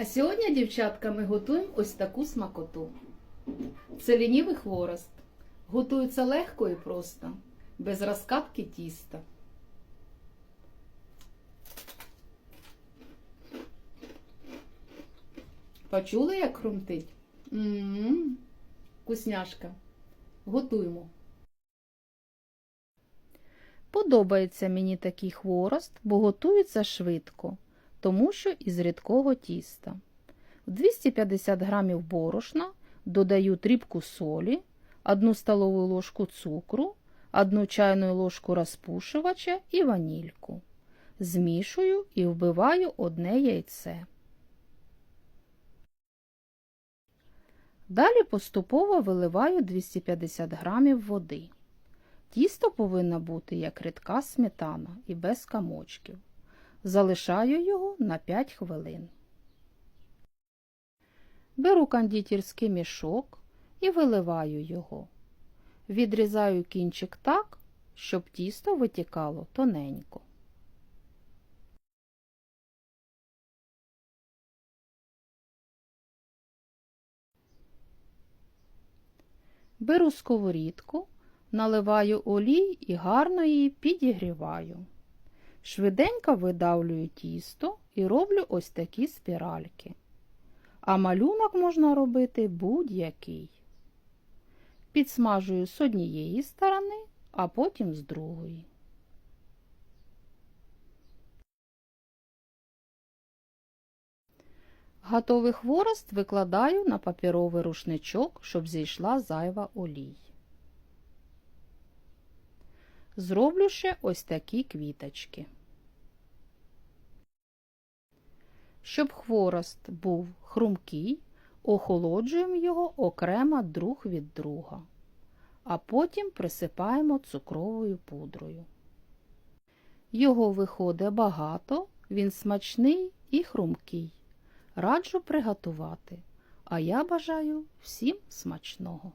А сьогодні, дівчатка, ми готуємо ось таку смакоту. Це лінівий хворост. Готується легко і просто, без розкатки тіста. Почули, як хрумтить? М-м-м, вкусняшка. Готуємо. Подобається мені такий хворост, бо готується швидко, тому що із рідкого тіста. В 250 грамів борошна додаю дрібку солі, 1 столову ложку цукру, 1 чайну ложку розпушувача і ванільку. Змішую і вбиваю одне яйце. Далі поступово виливаю 250 грамів води. Тісто повинно бути як рідка сметана і без камочків. Залишаю його на 5 хвилин. Беру кондитерський мішок і виливаю його. Відрізаю кінчик так, щоб тісто витікало тоненько. Беру сковорідку, наливаю олій і гарно її підігріваю. Швиденько видавлюю тісто і роблю ось такі спіральки. А малюнок можна робити будь-який. Підсмажую з однієї сторони, а потім з другої. Готовий хворост викладаю на папіровий рушничок, щоб зійшла зайва олій. Зроблю ще ось такі квіточки. Щоб хворост був хрумкий, охолоджуємо його окремо друг від друга, а потім присипаємо цукровою пудрою. Його виходить багато, він смачний і хрумкий. Раджу приготувати, а я бажаю всім смачного.